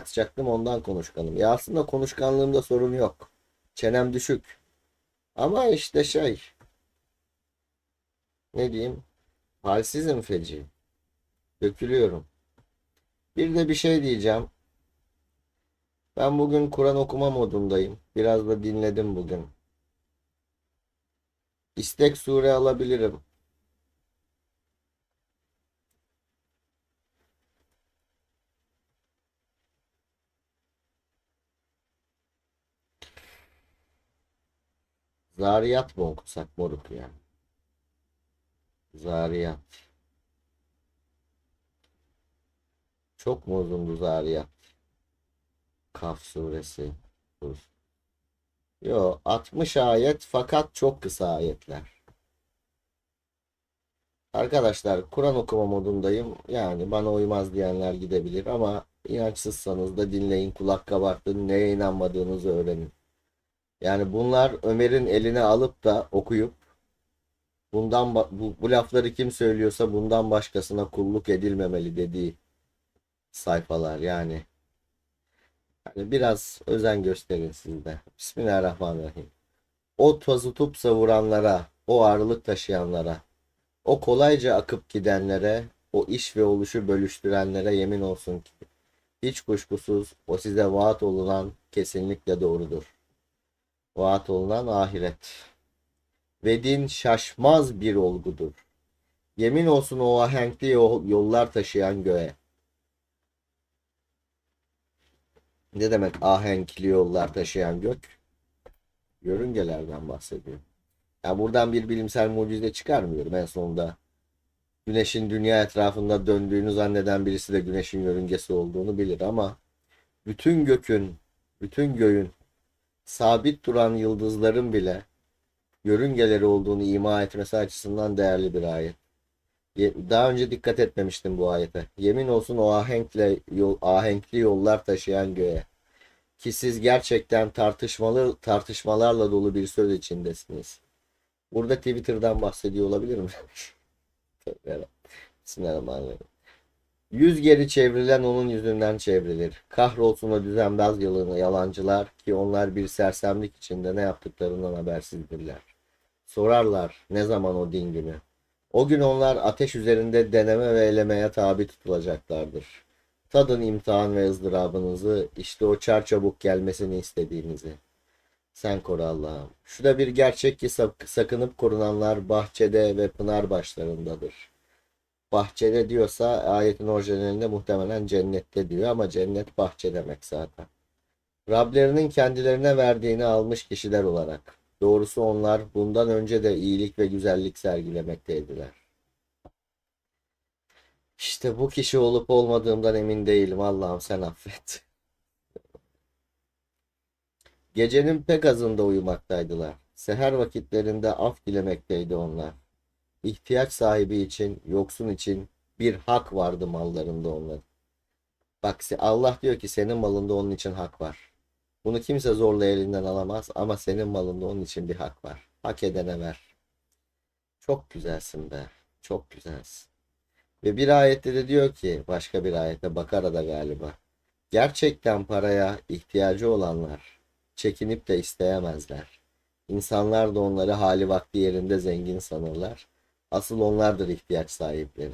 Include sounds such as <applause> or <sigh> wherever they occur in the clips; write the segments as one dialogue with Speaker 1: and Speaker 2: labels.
Speaker 1: atacaktım ondan konuşkanım. Ya aslında konuşkanlığımda sorun yok. Çenem düşük. Ama işte şey ne diyeyim halsizim feci. Dökülüyorum. Bir de bir şey diyeceğim. Ben bugün Kur'an okuma modundayım. Biraz da dinledim bugün. İstek sure alabilirim. Zariyat mı okusak moruk ya? Zariyat. Çok mu uzundu Zariyat? Kaf suresi. Dur. Yo 60 ayet fakat çok kısa ayetler. Arkadaşlar Kur'an okuma modundayım. Yani bana uymaz diyenler gidebilir ama inançsızsanız da dinleyin kulak kabartın neye inanmadığınızı öğrenin. Yani bunlar Ömer'in eline alıp da okuyup bundan bu, bu lafları kim söylüyorsa bundan başkasına kulluk edilmemeli dediği sayfalar yani. Yani biraz özen gösterin siz de. Bismillahirrahmanirrahim. O tozutup savuranlara, o ağırlık taşıyanlara, o kolayca akıp gidenlere, o iş ve oluşu bölüştürenlere yemin olsun ki hiç kuşkusuz o size vaat olunan kesinlikle doğrudur. Vaat olunan ahiret. Ve din şaşmaz bir olgudur. Yemin olsun o ahenkli yol- yollar taşıyan göğe. Ne demek ahenkli yollar taşıyan gök? Yörüngelerden bahsediyor. Ya buradan bir bilimsel mucize çıkarmıyorum en sonunda. Güneşin dünya etrafında döndüğünü zanneden birisi de güneşin yörüngesi olduğunu bilir ama bütün gökün, bütün göğün sabit duran yıldızların bile yörüngeleri olduğunu ima etmesi açısından değerli bir ayet. Ye- Daha önce dikkat etmemiştim bu ayete. Yemin olsun o ahenkle yol, ahenkli yollar taşıyan göğe. Ki siz gerçekten tartışmalı tartışmalarla dolu bir söz içindesiniz. Burada Twitter'dan bahsediyor olabilir mi? <laughs> Bismillahirrahmanirrahim. Yüz geri çevrilen onun yüzünden çevrilir. Kahrolsun o düzenbaz yalını yalancılar ki onlar bir sersemlik içinde ne yaptıklarından habersizdirler. Sorarlar ne zaman o din günü. O gün onlar ateş üzerinde deneme ve elemeye tabi tutulacaklardır. Tadın imtihan ve ızdırabınızı, işte o çarçabuk gelmesini istediğinizi. Sen koru Allah'ım. Şu da bir gerçek ki sak- sakınıp korunanlar bahçede ve pınar başlarındadır. Bahçede diyorsa ayetin orijinalinde muhtemelen cennette diyor ama cennet bahçe demek zaten. Rablerinin kendilerine verdiğini almış kişiler olarak. Doğrusu onlar bundan önce de iyilik ve güzellik sergilemekteydiler. İşte bu kişi olup olmadığımdan emin değilim. Allah'ım sen affet. Gecenin pek azında uyumaktaydılar. Seher vakitlerinde af dilemekteydi onlar. İhtiyaç sahibi için, yoksun için bir hak vardı mallarında onların. Bak Allah diyor ki senin malında onun için hak var. Bunu kimse zorla elinden alamaz ama senin malında onun için bir hak var. Hak edene ver. Çok güzelsin be. Çok güzelsin. Ve bir ayette de diyor ki başka bir ayette Bakara'da galiba. Gerçekten paraya ihtiyacı olanlar çekinip de isteyemezler. İnsanlar da onları hali vakti yerinde zengin sanırlar. Asıl onlardır ihtiyaç sahipleri.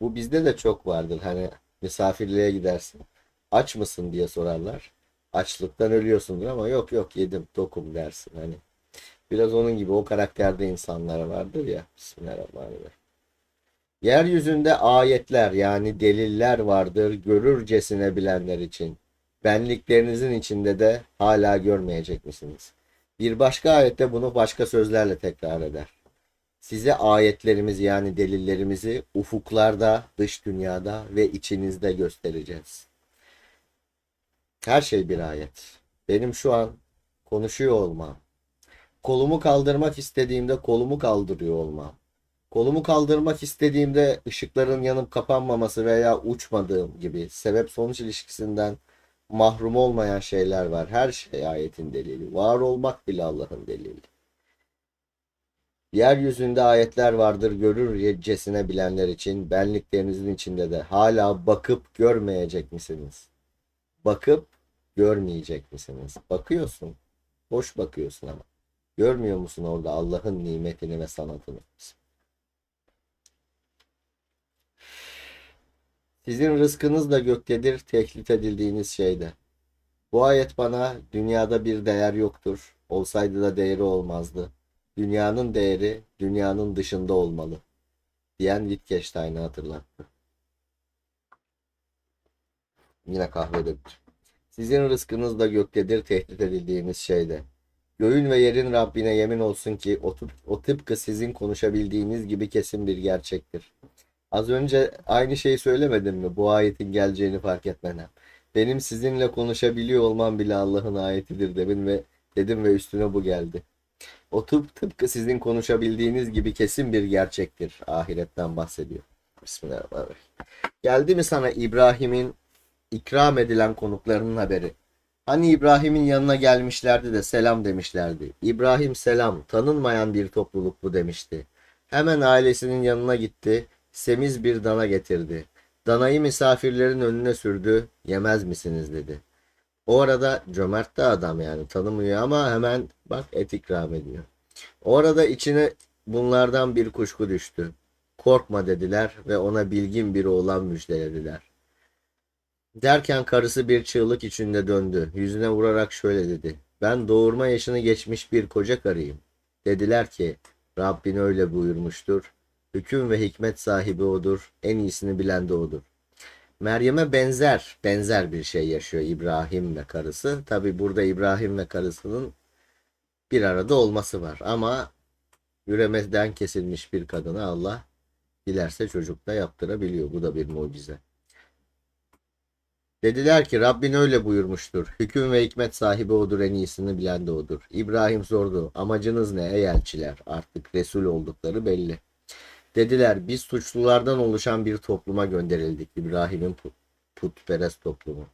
Speaker 1: Bu bizde de çok vardır. Hani misafirliğe gidersin. Aç mısın diye sorarlar. Açlıktan ölüyorsundur ama yok yok yedim tokum dersin. Hani biraz onun gibi o karakterde insanlar vardır ya. Bismillahirrahmanirrahim. Yeryüzünde ayetler yani deliller vardır görürcesine bilenler için. Benliklerinizin içinde de hala görmeyecek misiniz? Bir başka ayette bunu başka sözlerle tekrar eder. Size ayetlerimizi yani delillerimizi ufuklarda, dış dünyada ve içinizde göstereceğiz. Her şey bir ayet. Benim şu an konuşuyor olmam. Kolumu kaldırmak istediğimde kolumu kaldırıyor olmam. Kolumu kaldırmak istediğimde ışıkların yanıp kapanmaması veya uçmadığım gibi sebep sonuç ilişkisinden mahrum olmayan şeyler var. Her şey ayetin delili. Var olmak bile Allah'ın delili. Yeryüzünde ayetler vardır görürcesine bilenler için benliklerinizin içinde de hala bakıp görmeyecek misiniz? Bakıp görmeyecek misiniz? Bakıyorsun. Boş bakıyorsun ama. Görmüyor musun orada Allah'ın nimetini ve sanatını? Sizin rızkınız da göktedir, teklif edildiğiniz şeyde. Bu ayet bana dünyada bir değer yoktur. Olsaydı da değeri olmazdı. Dünyanın değeri dünyanın dışında olmalı. Diyen Wittgenstein'i hatırlattı. Yine kahve döktü. Sizin rızkınız da göktedir, tehdit edildiğiniz şeyde. Göğün ve yerin Rabbine yemin olsun ki o, o tıpkı sizin konuşabildiğiniz gibi kesin bir gerçektir. Az önce aynı şeyi söylemedim mi bu ayetin geleceğini fark etmeden? Benim sizinle konuşabiliyor olmam bile Allah'ın ayetidir dedim ve dedim ve üstüne bu geldi. O tıp, tıpkı sizin konuşabildiğiniz gibi kesin bir gerçektir. Ahiretten bahsediyor. Bismillahirrahmanirrahim. Geldi mi sana İbrahim'in ikram edilen konuklarının haberi? Hani İbrahim'in yanına gelmişlerdi de selam demişlerdi. İbrahim selam, tanınmayan bir topluluk bu demişti. Hemen ailesinin yanına gitti, semiz bir dana getirdi. Danayı misafirlerin önüne sürdü, yemez misiniz dedi. O arada cömert de adam yani tanımıyor ama hemen bak et ikram ediyor. O arada içine bunlardan bir kuşku düştü. Korkma dediler ve ona bilgin biri olan müjdelediler. Derken karısı bir çığlık içinde döndü. Yüzüne vurarak şöyle dedi. Ben doğurma yaşını geçmiş bir koca karıyım. Dediler ki Rabbin öyle buyurmuştur. Hüküm ve hikmet sahibi odur. En iyisini bilen de odur. Meryem'e benzer, benzer bir şey yaşıyor İbrahim ve karısı. Tabi burada İbrahim ve karısının bir arada olması var. Ama üremeden kesilmiş bir kadına Allah dilerse çocuk da yaptırabiliyor. Bu da bir mucize. Dediler ki Rabbin öyle buyurmuştur. Hüküm ve hikmet sahibi odur en iyisini bilen de odur. İbrahim sordu. Amacınız ne ey elçiler? Artık Resul oldukları belli. Dediler biz suçlulardan oluşan bir topluma gönderildik. İbrahim'in put, putperest toplumu.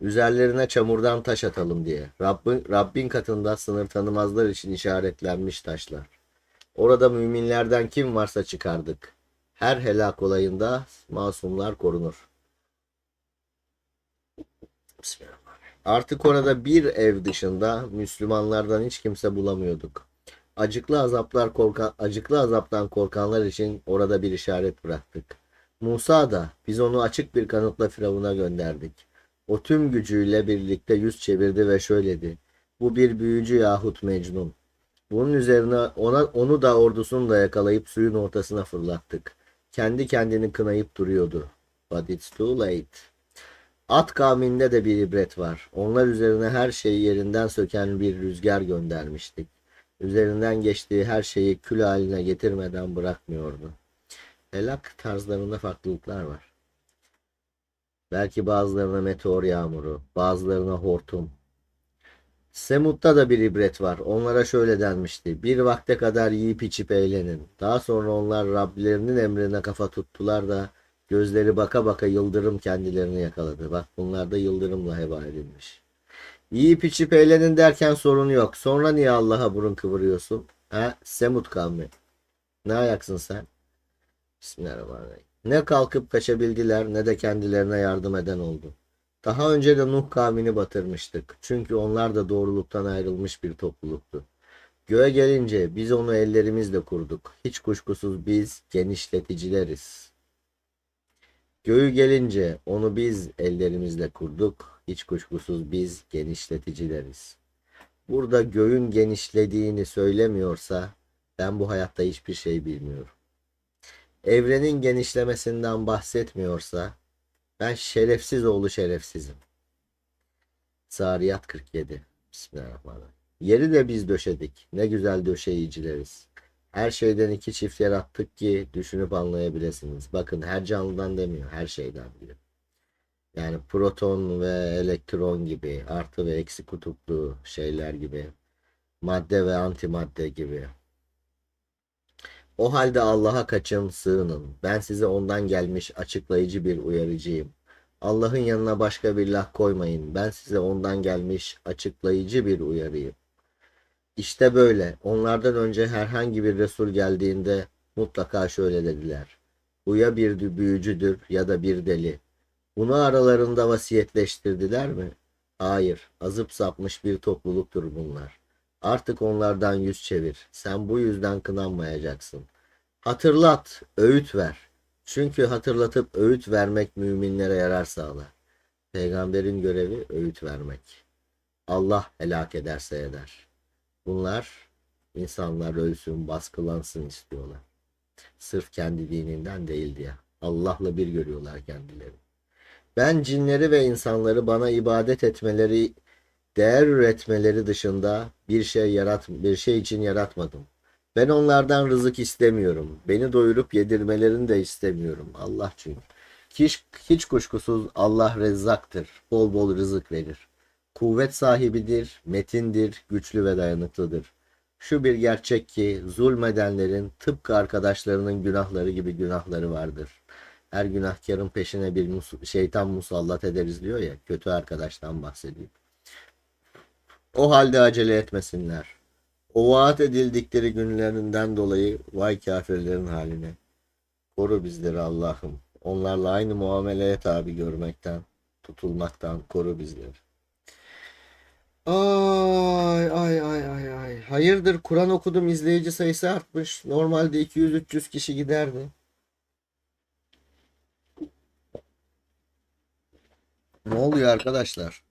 Speaker 1: Üzerlerine çamurdan taş atalım diye. Rabbin, Rabbin katında sınır tanımazlar için işaretlenmiş taşlar. Orada müminlerden kim varsa çıkardık. Her helak olayında masumlar korunur. Bismillahirrahmanirrahim. Artık orada bir ev dışında Müslümanlardan hiç kimse bulamıyorduk. Acıklı azaplar korkan, acıklı azaptan korkanlar için orada bir işaret bıraktık. Musa da biz onu açık bir kanıtla Firavun'a gönderdik. O tüm gücüyle birlikte yüz çevirdi ve şöyledi. Bu bir büyücü yahut mecnun. Bunun üzerine ona onu da ordusunu da yakalayıp suyun ortasına fırlattık. Kendi kendini kınayıp duruyordu. But it's too late. At kavminde de bir ibret var. Onlar üzerine her şeyi yerinden söken bir rüzgar göndermiştik. Üzerinden geçtiği her şeyi kül haline getirmeden bırakmıyordu. Helak tarzlarında farklılıklar var. Belki bazılarına meteor yağmuru, bazılarına hortum. Semut'ta da bir ibret var. Onlara şöyle denmişti. Bir vakte kadar yiyip içip eğlenin. Daha sonra onlar Rablerinin emrine kafa tuttular da gözleri baka baka yıldırım kendilerini yakaladı. Bak bunlar da yıldırımla heba edilmiş. Yiyip içip eğlenin derken sorun yok. Sonra niye Allah'a burun kıvırıyorsun? Ha? Semut kavmi. Ne ayaksın sen? Bismillahirrahmanirrahim. Ne kalkıp kaçabildiler ne de kendilerine yardım eden oldu. Daha önce de Nuh kavmini batırmıştık. Çünkü onlar da doğruluktan ayrılmış bir topluluktu. Göğe gelince biz onu ellerimizle kurduk. Hiç kuşkusuz biz genişleticileriz. Göğü gelince onu biz ellerimizle kurduk. Hiç kuşkusuz biz genişleticileriz. Burada göğün genişlediğini söylemiyorsa ben bu hayatta hiçbir şey bilmiyorum. Evrenin genişlemesinden bahsetmiyorsa ben şerefsiz oğlu şerefsizim. Zariyat 47. Bismillahirrahmanirrahim. Yeri de biz döşedik. Ne güzel döşeyicileriz. Her şeyden iki çift yarattık ki düşünüp anlayabilirsiniz. Bakın her canlıdan demiyor, her şeyden diyor. Yani proton ve elektron gibi, artı ve eksi kutuplu şeyler gibi, madde ve antimadde gibi. O halde Allah'a kaçın, sığının. Ben size ondan gelmiş açıklayıcı bir uyarıcıyım. Allah'ın yanına başka bir lah koymayın. Ben size ondan gelmiş açıklayıcı bir uyarıyım. İşte böyle. Onlardan önce herhangi bir Resul geldiğinde mutlaka şöyle dediler. Bu ya bir büyücüdür ya da bir deli. Bunu aralarında vasiyetleştirdiler mi? Hayır, azıp sapmış bir topluluktur bunlar. Artık onlardan yüz çevir. Sen bu yüzden kınanmayacaksın. Hatırlat, öğüt ver. Çünkü hatırlatıp öğüt vermek müminlere yarar sağlar. Peygamberin görevi öğüt vermek. Allah helak ederse eder. Bunlar insanlar ölsün, baskılansın istiyorlar. Sırf kendi dininden değil diye. Allah'la bir görüyorlar kendileri. Ben cinleri ve insanları bana ibadet etmeleri, değer üretmeleri dışında bir şey yarat bir şey için yaratmadım. Ben onlardan rızık istemiyorum. Beni doyurup yedirmelerini de istemiyorum. Allah çünkü. Hiç, hiç kuşkusuz Allah rezzaktır. Bol bol rızık verir. Kuvvet sahibidir, metindir, güçlü ve dayanıklıdır. Şu bir gerçek ki zulmedenlerin tıpkı arkadaşlarının günahları gibi günahları vardır. Her günahkarın peşine bir mus- şeytan musallat ederiz diyor ya, kötü arkadaştan bahsediyor. O halde acele etmesinler. O vaat edildikleri günlerinden dolayı vay kafirlerin haline. Koru bizleri Allah'ım. Onlarla aynı muameleye tabi görmekten, tutulmaktan koru bizleri. Ay ay ay ay ay. Hayırdır Kur'an okudum izleyici sayısı artmış. Normalde 200-300 kişi giderdi. Ne oluyor arkadaşlar?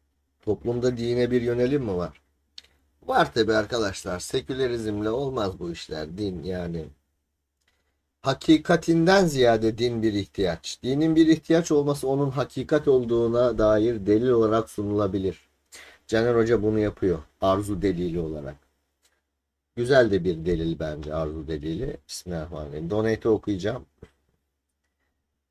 Speaker 1: Toplumda dine bir yönelim mi var? Var tabi arkadaşlar. Sekülerizmle olmaz bu işler. Din yani. Hakikatinden ziyade din bir ihtiyaç. Dinin bir ihtiyaç olması onun hakikat olduğuna dair delil olarak sunulabilir. Caner Hoca bunu yapıyor. Arzu delili olarak. Güzel de bir delil bence arzu delili. Bismillahirrahmanirrahim. Donate'i okuyacağım.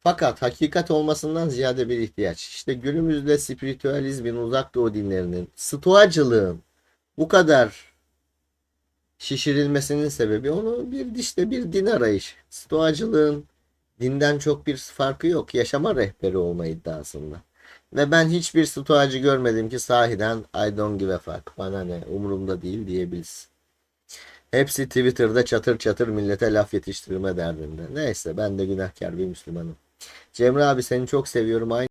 Speaker 1: Fakat hakikat olmasından ziyade bir ihtiyaç. İşte günümüzde spiritüalizmin, uzak doğu dinlerinin, stoacılığın bu kadar şişirilmesinin sebebi onu bir işte bir din arayış. Stoacılığın dinden çok bir farkı yok. Yaşama rehberi olma iddiasında. Ve ben hiçbir stoacı görmedim ki sahiden I don't give a fuck. Bana ne umurumda değil diyebilsin. Hepsi Twitter'da çatır çatır millete laf yetiştirme derdinde. Neyse ben de günahkar bir Müslümanım. Cemre abi seni çok seviyorum. Aynı